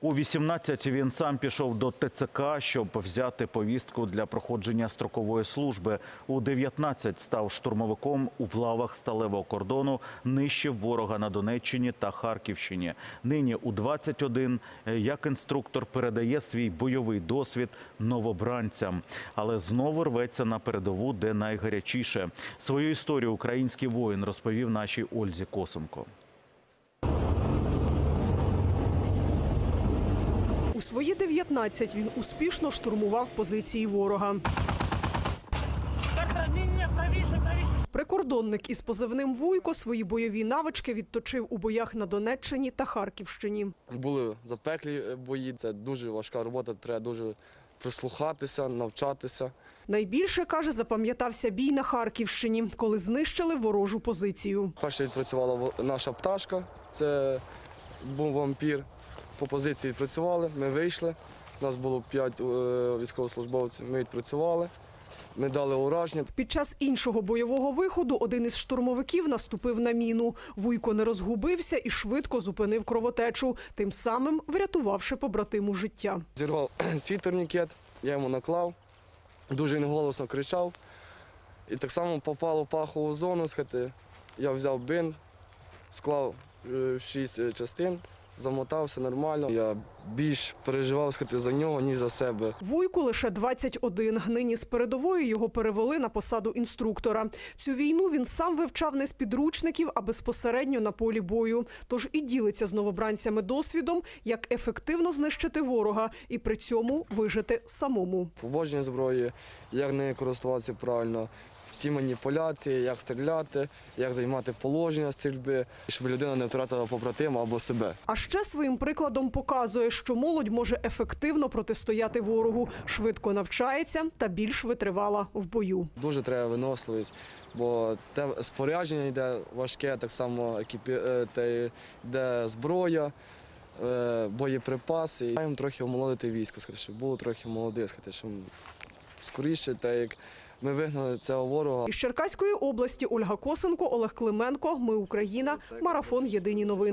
У 18 він сам пішов до ТЦК, щоб взяти повістку для проходження строкової служби. У 19 став штурмовиком у лавах сталевого кордону, нищив ворога на Донеччині та Харківщині. Нині у 21 е, як інструктор передає свій бойовий досвід новобранцям, але знову рветься на передову, де найгарячіше. Свою історію український воїн розповів нашій Ользі Косенко. Свої 19 він успішно штурмував позиції ворога. Прикордонник із позивним Вуйко свої бойові навички відточив у боях на Донеччині та Харківщині. Були запеклі бої. Це дуже важка робота. Треба дуже прислухатися, навчатися. Найбільше каже, запам'ятався бій на Харківщині, коли знищили ворожу позицію. Перше відпрацювала наша пташка, це був вампір. По позиції відпрацювали, ми вийшли. У нас було п'ять е, військовослужбовців. Ми відпрацювали, ми дали ураження. Під час іншого бойового виходу один із штурмовиків наступив на міну. Вуйко не розгубився і швидко зупинив кровотечу, тим самим врятувавши побратиму життя. Зірвав свій турнікет, я йому наклав, дуже він голосно кричав. І так само попало в пахову зону, сказати, я взяв бин, склав е, шість е, частин, замотався нормально. Я більш переживав сказати, за нього, ніж за себе. Вуйку лише 21. Нині з передової його перевели на посаду інструктора. Цю війну він сам вивчав не з підручників, а безпосередньо на полі бою. Тож і ділиться з новобранцями досвідом, як ефективно знищити ворога і при цьому вижити самому. Поводження зброї, як нею користуватися правильно, всі маніпуляції, як стріляти, як займати положення стрільби, щоб людина не втратила побратима або себе. А ще своїм прикладом показує, що молодь може ефективно протистояти ворогу, швидко навчається та більш витривала в бою. Дуже треба виносливість, бо те спорядження йде важке, так само е, те йде зброя, е, боєприпаси. Маємо трохи омолодити військо, сказати, щоб було трохи молоде, сказати, щоб скоріше, так як ми вигнали цього ворога. Із Черкаської області Ольга Косенко, Олег Клименко. Ми Україна. Марафон. Єдині новини.